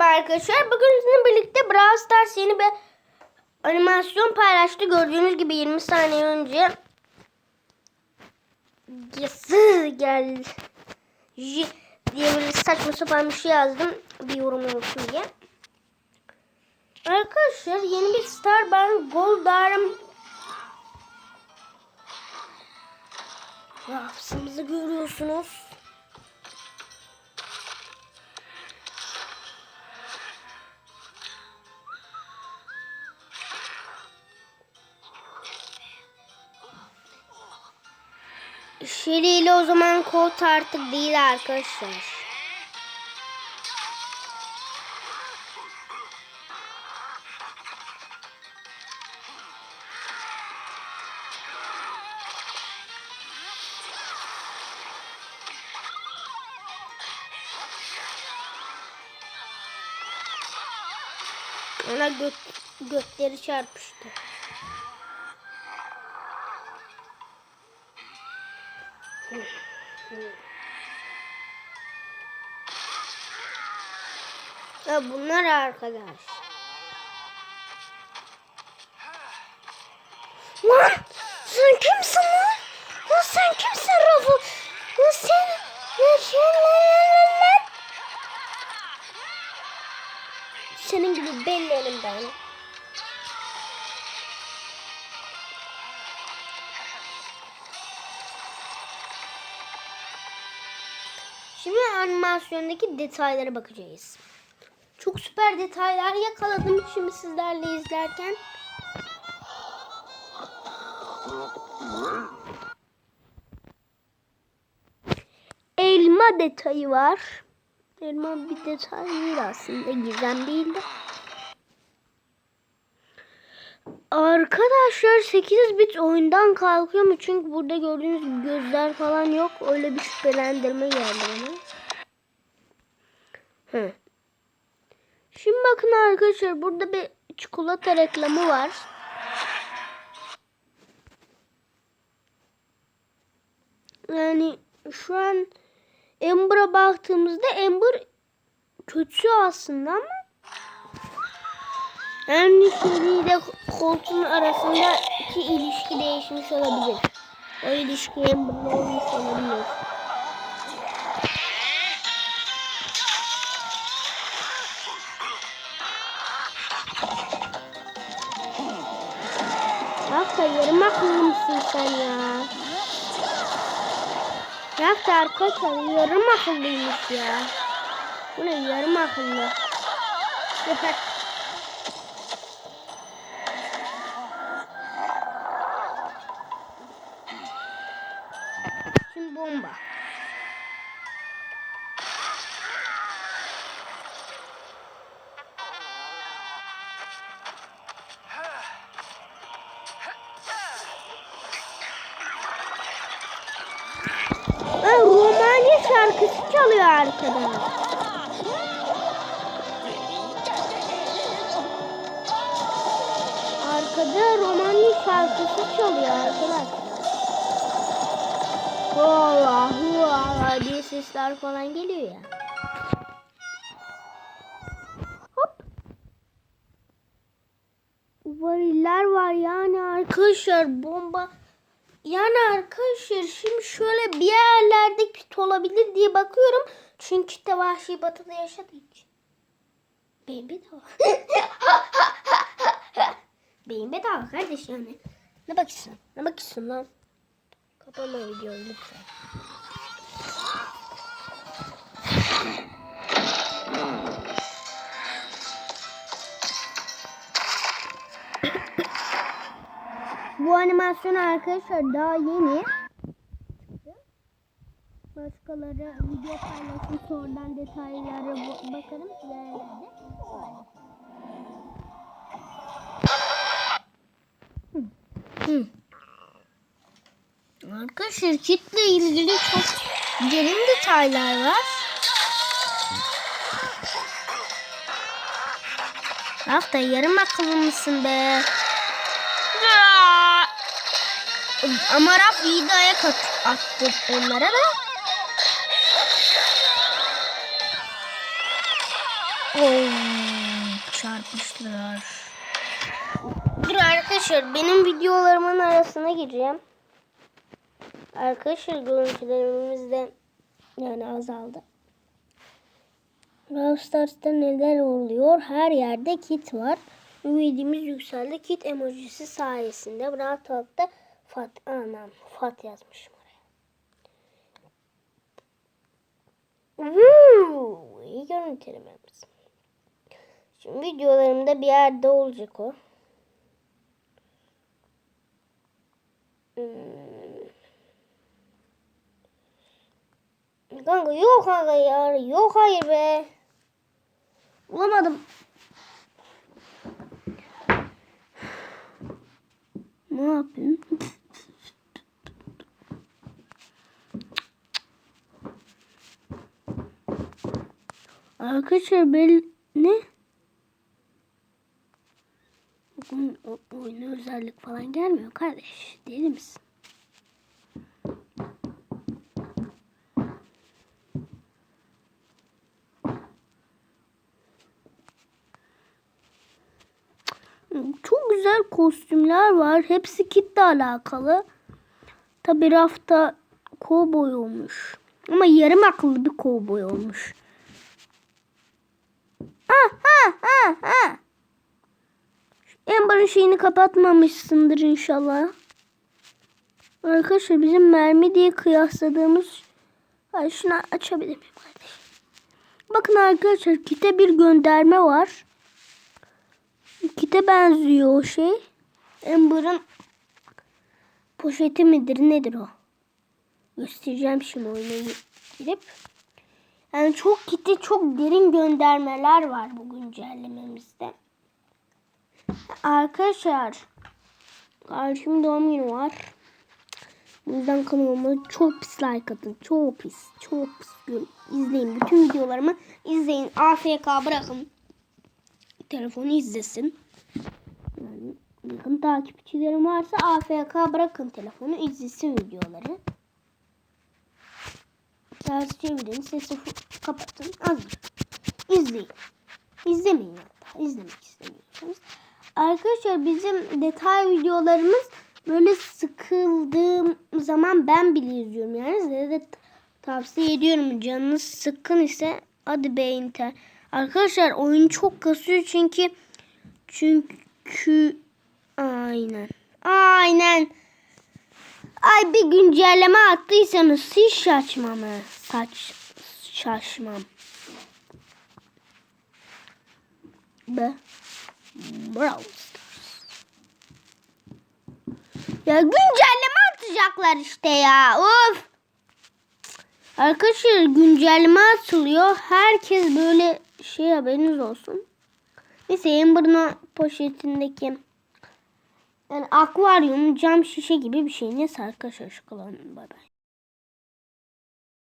merhaba arkadaşlar. Bugün sizinle birlikte Brawl Stars yeni bir animasyon paylaştı. Gördüğünüz gibi 20 saniye önce. Yasız gel. J diye böyle saçma sapan bir şey yazdım. Bir yorum olsun diye. Arkadaşlar yeni bir star ben Goldar'ım. Rafsımızı görüyorsunuz. Şeri ile o zaman kod artık değil arkadaşlar. Ona gök, gökleri çarpıştı. Ya bunlar arkadaş. Lan sen kimsin lan? Lan sen kimsin Rafa? Lan sen lan sen lan lan Senin gibi bellerim ben. Şimdi animasyondaki detaylara bakacağız. Çok süper detaylar yakaladım şimdi sizlerle izlerken. Elma detayı var. Elma bir detay değil aslında. Gizem değil de. Arkadaşlar 8 bit oyundan kalkıyor mu? Çünkü burada gördüğünüz gibi gözler falan yok. Öyle bir şüphelendirme geldi bana. Şimdi bakın arkadaşlar burada bir çikolata reklamı var. Yani şu an Amber'a baktığımızda Amber kötü aslında ama yani Siri ile koltuğun arasındaki ilişki değişmiş olabilir. O ilişki Amber'la olmuş olabilir. Rafta yarım akıllı mısın sen ya? Rafta arkadaşlar yarım akıllıymış ya. Bu ne yarım akıllı? Yeter. Şimdi bomba. Şarkısı çalıyor arkada. Arkada Romanya şarkısı çalıyor arkadaşlar. Allah Allah diye sesler falan geliyor ya. Hop. Variller var yani arkadaşlar bomba. Yani arkadaşlar şimdi şöyle bir yerlerde pit olabilir diye bakıyorum. Çünkü de vahşi batıda yaşadığı için. Benim bedava. Benim bedava kardeş yani. Ne bakıyorsun? Ne bakıyorsun lan? Kapama videoyu lütfen. Bu animasyon arkadaşlar daha yeni. Başkaları video paylaşmış oradan detaylara bakarım yerlerde. Hı. Hı. Arkadaşlar kitle ilgili çok derin detaylar var. Rafta yarım akıllı mısın be? Ama Raf iyi de ayak at- attı onlara da. Oh, çarpıştılar. Dur arkadaşlar benim videolarımın arasına gireceğim. Arkadaşlar görüntülerimiz de yani azaldı. Brawl Stars'ta neler oluyor? Her yerde kit var. Ümidimiz yükseldi. Kit emojisi sayesinde Brawl Talk'ta Fat anam Fat yazmışım oraya. Woo! İyi görüntülememiz. Şimdi videolarımda bir yerde olacak o. Hmm. Kanka yok kanka ya. Yok hayır be. Bulamadım. Ne yapayım? Arkadaşlar ben ne? Bugün oyuna özellik falan gelmiyor kardeş. Deli misin? Çok güzel kostümler var. Hepsi kitle alakalı. Tabi rafta kovboy olmuş. Ama yarım akıllı bir kovboy olmuş. Ha ha ha. Amber'ın şeyini kapatmamışsındır inşallah. Arkadaşlar bizim mermi diye kıyasladığımız Ay şunu açabilir miyim? Bakın arkadaşlar kite bir gönderme var. Kite benziyor o şey. Amber'ın poşeti midir nedir o? Göstereceğim şimdi oyuna girip. Yani çok kite çok derin göndermeler var bu güncellememizde. Arkadaşlar karşım doğum günü var. Bu yüzden kanalıma çok pis like atın. Çok pis. Çok pis. İzleyin. Bütün videolarımı izleyin. AFK bırakın. Telefonu izlesin. Yani yakın takipçilerim varsa AFK bırakın telefonu izlesin videoları. Ters çevirin. Sesi kapatın. Az bırakın. İzleyin. İzlemeyin hatta. İzlemek istemiyorsanız. Arkadaşlar bizim detay videolarımız böyle sıkıldığım zaman ben bile izliyorum. Yani size de tavsiye ediyorum. Canınız sıkkın ise hadi be inter. Arkadaşlar oyun çok kasıyor çünkü çünkü aynen. Aynen. Ay bir güncelleme attıysanız hiç şaşmam. Saç şaşmam. Be. Brawl Stars. Ya güncelleme atacaklar işte ya. Of. Arkadaşlar güncelleme atılıyor. Herkes böyle şey haberiniz olsun. Neyse Amber'ın poşetindeki yani akvaryum, cam şişe gibi bir şey. Neyse arkadaşlar şakalarım. Bay bay.